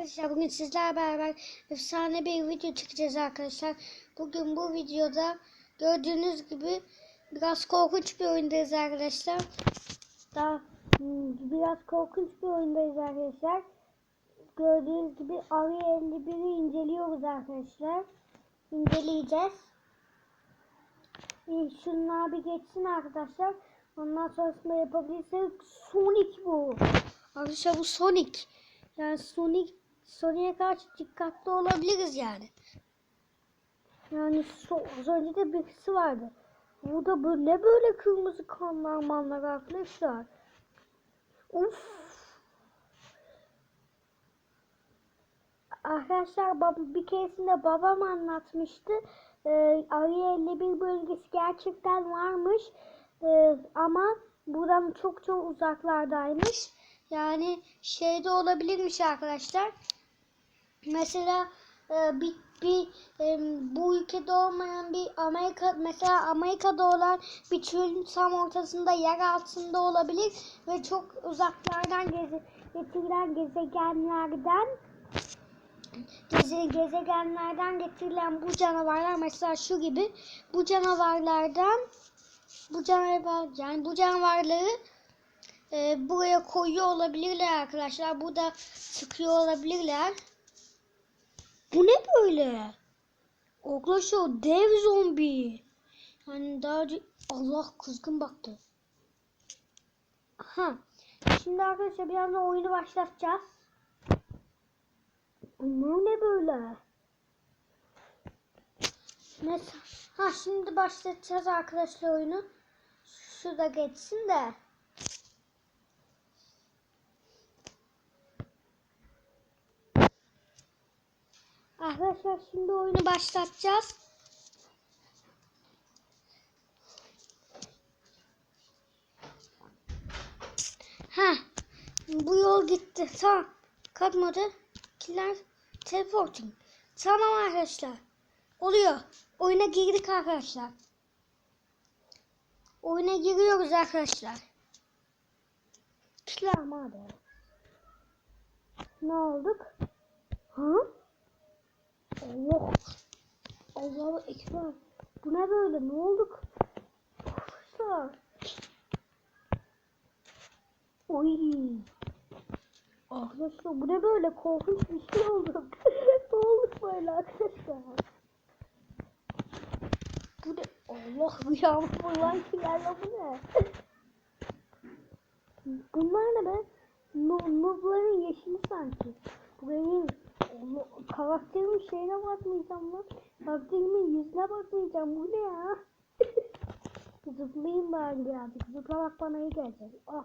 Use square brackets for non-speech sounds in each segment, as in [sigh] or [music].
arkadaşlar bugün sizlerle beraber efsane bir video çekeceğiz arkadaşlar. Bugün bu videoda gördüğünüz gibi biraz korkunç bir oyundayız arkadaşlar. Daha hmm, biraz korkunç bir oyundayız arkadaşlar. Gördüğünüz gibi Ari 51'i inceliyoruz arkadaşlar. İnceleyeceğiz. Şunlar bir geçsin arkadaşlar. Ondan sonrasında yapabilirsek Sonic bu. Arkadaşlar bu Sonic. Yani Sonic Sonic'e karşı dikkatli olabiliriz yani. Yani so az önce de birisi vardı. Burada böyle böyle kırmızı kanlar manlar arkadaşlar. Uf. Arkadaşlar bir keresinde babam anlatmıştı. Ee, Arı 51 bölgesi gerçekten varmış. Ee, ama buradan çok çok uzaklardaymış. Yani şeyde olabilirmiş arkadaşlar. Mesela e, bir, bir e, bu ülkede olmayan bir Amerika mesela Amerika'da olan bir çölün tam ortasında yer altında olabilir ve çok uzaklardan geze, getirilen gezegenlerden geze, gezegenlerden getirilen bu canavarlar mesela şu gibi bu canavarlardan bu canavar yani bu canavarları e, buraya koyuyor olabilirler arkadaşlar. Burada sıkıyor olabilirler. Bu ne böyle? Arkadaşlar dev zombi. Yani daha önce Allah kızgın baktı. Aha. Şimdi arkadaşlar bir anda oyunu başlatacağız. Bunlar ne böyle? Neyse. Ha şimdi başlatacağız arkadaşlar oyunu. Şu da geçsin de. Arkadaşlar şimdi oyunu başlatacağız. Ha, bu yol gitti. Tamam. Kat modu, killer, teleporting. Tamam arkadaşlar. Oluyor. Oyuna girdik arkadaşlar. Oyuna giriyoruz arkadaşlar. Killer modu. Ne olduk? Ha? Allah. Allahu Ekber. Bu ne böyle? Ne olduk? Arkadaşlar. Oy. Arkadaşlar bu ne böyle? Korkunç bir şey olduk. [laughs] ne olduk böyle arkadaşlar? Bu ne? Allah yağmur falan kilerle bu ne? Bunlar ne be? Nubların yeşili sanki. Bu benim Allah, karakterimin şeyine bakmayacağım lan. Karakterimin yüzüne bakmayacağım. Bu ne ya? [laughs] Zıplayayım ben birazcık. Zıplamak bana iyi gelecek. Ah.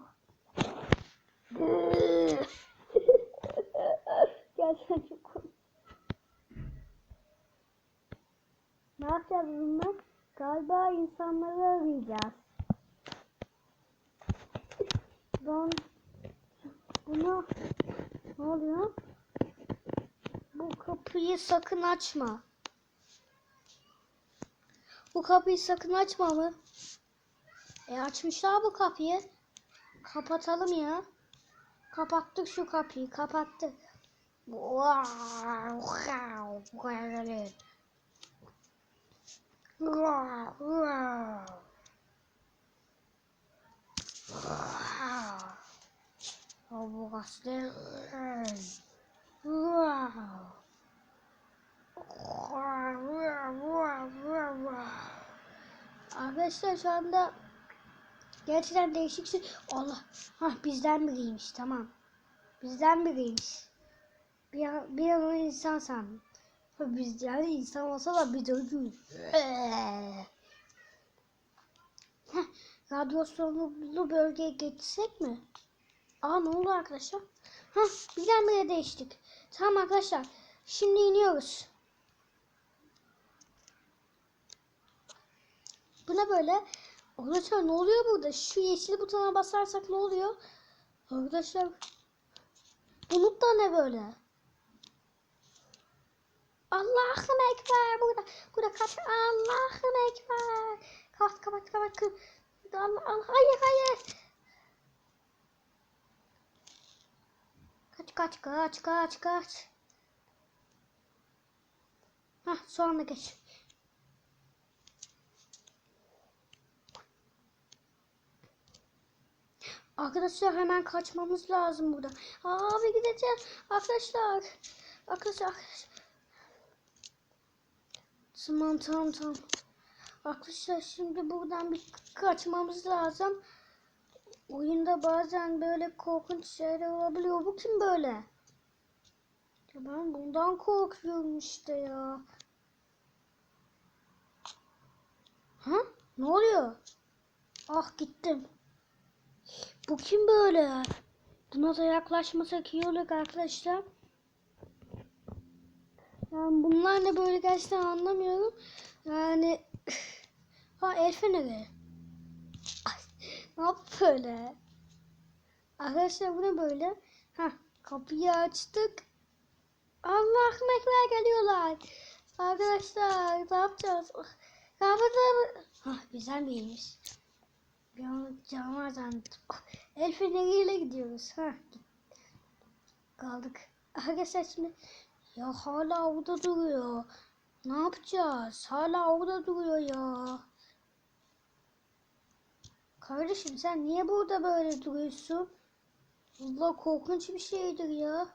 [laughs] Gerçekten çok. Ne yapacağız bununla? Galiba insanları arayacağız. Ben bunu ne oluyor? Bu kapıyı sakın açma. Bu kapıyı sakın açma mı? E açmışlar bu kapıyı. Kapatalım ya. Kapattık şu kapıyı. Kapattık. Oh, what's this? Arkadaşlar şu anda gerçekten değişik şey. Allah. Ha bizden biriymiş tamam. Bizden biriymiş. Bir an, bir an insan sandım. Biz yani insan olsa da biz ölürüz. Radyasyonlu bölgeye geçsek mi? Aa ne oldu arkadaşlar? Ha birdenbire değiştik. Tamam arkadaşlar. Şimdi iniyoruz. Bu ne böyle? Arkadaşlar ne oluyor burada? Şu yeşil butona basarsak ne oluyor? Arkadaşlar bulut da ne böyle? Allah'ım ekber burada. Burada kaç Allah'ım ekber. Kapat kapat. kapat. Allah, Allah hayır hayır. Kaç kaç kaç kaç. Hah sonra geç. Arkadaşlar hemen kaçmamız lazım burada. Abi gideceğiz. Arkadaşlar. arkadaşlar. Tamam tamam tamam. Arkadaşlar şimdi buradan bir kaçmamız lazım. Oyunda bazen böyle korkunç şeyler olabiliyor. Bu kim böyle? Ya ben bundan korkuyorum işte ya. Ha? Ne oluyor? Ah gittim. Bu kim böyle? Buna da yaklaşmasak iyi olur arkadaşlar. Yani bunlar ne böyle gerçekten anlamıyorum. Yani ha el feneri. Ay, yaptı böyle? Arkadaşlar bu ne böyle? Ha kapıyı açtık. Allah ekber geliyorlar. Arkadaşlar ne yapacağız? Kapıda Ha güzel birmiş. Bir an zannettim. Oh, El gidiyoruz. Ha. Kaldık. Arkadaşlar şimdi ya hala orada duruyor. Ne yapacağız? Hala orada duruyor ya. Kardeşim sen niye burada böyle duruyorsun? Allah korkunç bir şeydir ya.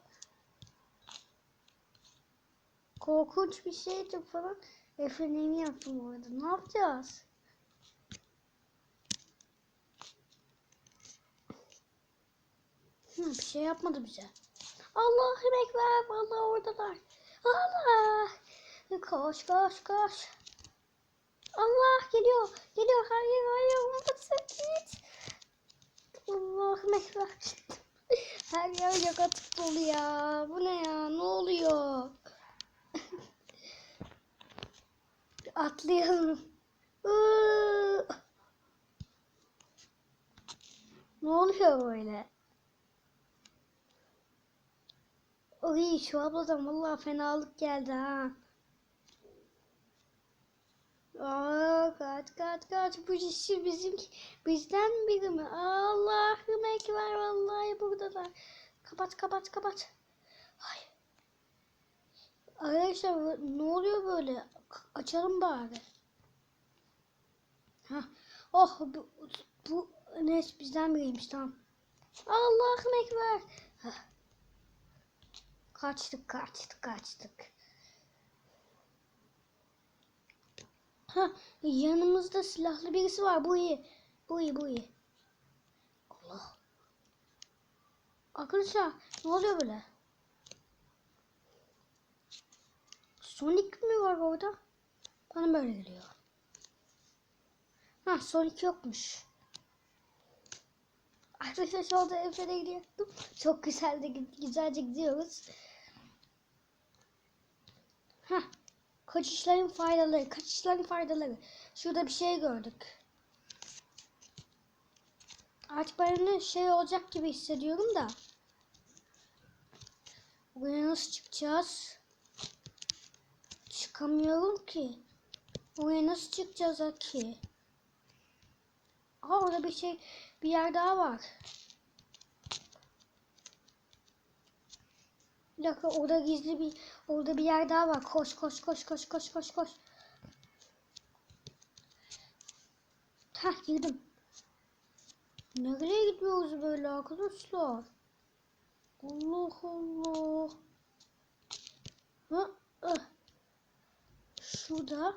Korkunç bir şeydir falan. Efendim yaptım orada. Ne yapacağız? Hı, bir şey yapmadı bize. Allah'ım ekber. Vallahi oradalar. Allah. Koş koş koş. Allah geliyor. Geliyor. Hayır hayır. Olmasın git. Allah'ım ekber. Her yer yakatık dolu ya. Bu ne ya? Ne oluyor? [laughs] Atlayalım. Ne oluyor böyle? Oy şu abladan vallahi fenalık geldi ha. Aa, kaç kaç kaç bu kişi bizim bizden biri mi? Allah'ım ekber vallahi buradalar. Kapat kapat kapat. Ay. Arkadaşlar ne oluyor böyle? Açalım bari. Ha. Oh bu, bu Enes bizden biriymiş tamam. Allah'ım ekber. Hah. Kaçtık kaçtık kaçtık. Ha yanımızda silahlı birisi var. Bu iyi. Bu iyi bu iyi. Allah. Arkadaşlar ne oluyor böyle? Sonic mi var orada? Bana böyle geliyor. Ha Sonic yokmuş. Arkadaşlar şu anda evlere gidiyordum. Çok güzel de güzelce gidiyoruz. Heh. Kaçışların faydaları. Kaçışların faydaları. Şurada bir şey gördük. Artık ben şey olacak gibi hissediyorum da. Buraya nasıl çıkacağız? Çıkamıyorum ki. Buraya nasıl çıkacağız ki? Aa orada bir şey bir yer daha var. Bir dakika orada gizli bir orada bir yer daha var. Koş koş koş koş koş koş koş. Hah girdim. Nereye gidiyoruz böyle arkadaşlar? Allah Allah. Ha, ah. Şurada.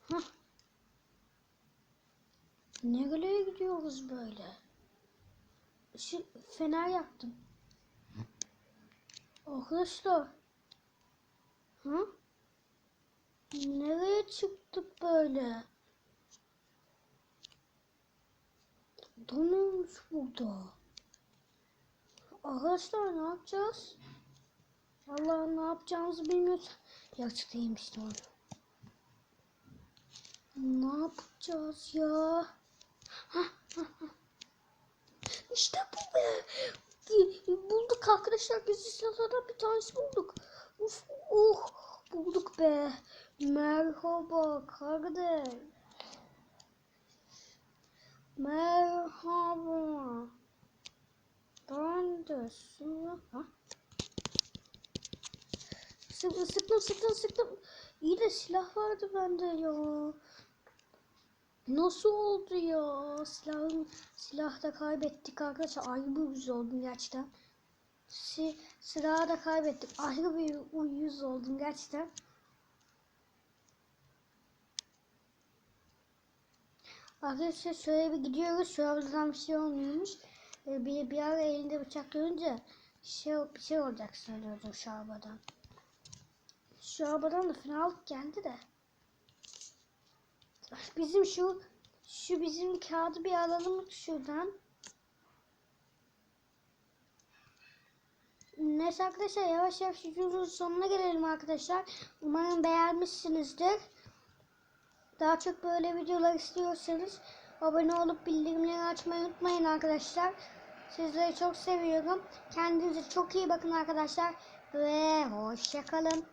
Hah. Nereye gidiyoruz böyle? Şu fener yaktım. Arkadaşlar. Ha? Nereye çıktık böyle? Donulmuş burada. Arkadaşlar ne yapacağız? Allah ne yapacağımızı bilmiyoruz. Yaşlıymış onu. Ne yapacağız ya? İşte bu be. Bulduk arkadaşlar. Gizli silahlardan bir tanesi bulduk. Uf, uh, bulduk be. Merhaba kardeş. Merhaba. Ben de. Ha? Sıktım sıktım sıktım sıktım. İyi de silah vardı bende ya. Nasıl oldu ya? Silahım, silah da kaybettik arkadaşlar. Ayrı bir yüz oldum gerçekten. Si, silahı da kaybettik. Ayrı bir uyuz oldum gerçekten. Arkadaşlar şöyle bir gidiyoruz. Şu arabadan bir şey olmuyormuş. Ee, bir, bir ara elinde bıçak görünce şey, bir şey olacak sanıyordum. Şu arabadan da fenalık geldi de. Bizim şu şu bizim kağıdı bir alalım şuradan. Neyse arkadaşlar yavaş yavaş videomuzun sonuna gelelim arkadaşlar. Umarım beğenmişsinizdir. Daha çok böyle videolar istiyorsanız abone olup bildirimleri açmayı unutmayın arkadaşlar. Sizleri çok seviyorum. Kendinize çok iyi bakın arkadaşlar. Ve hoşçakalın.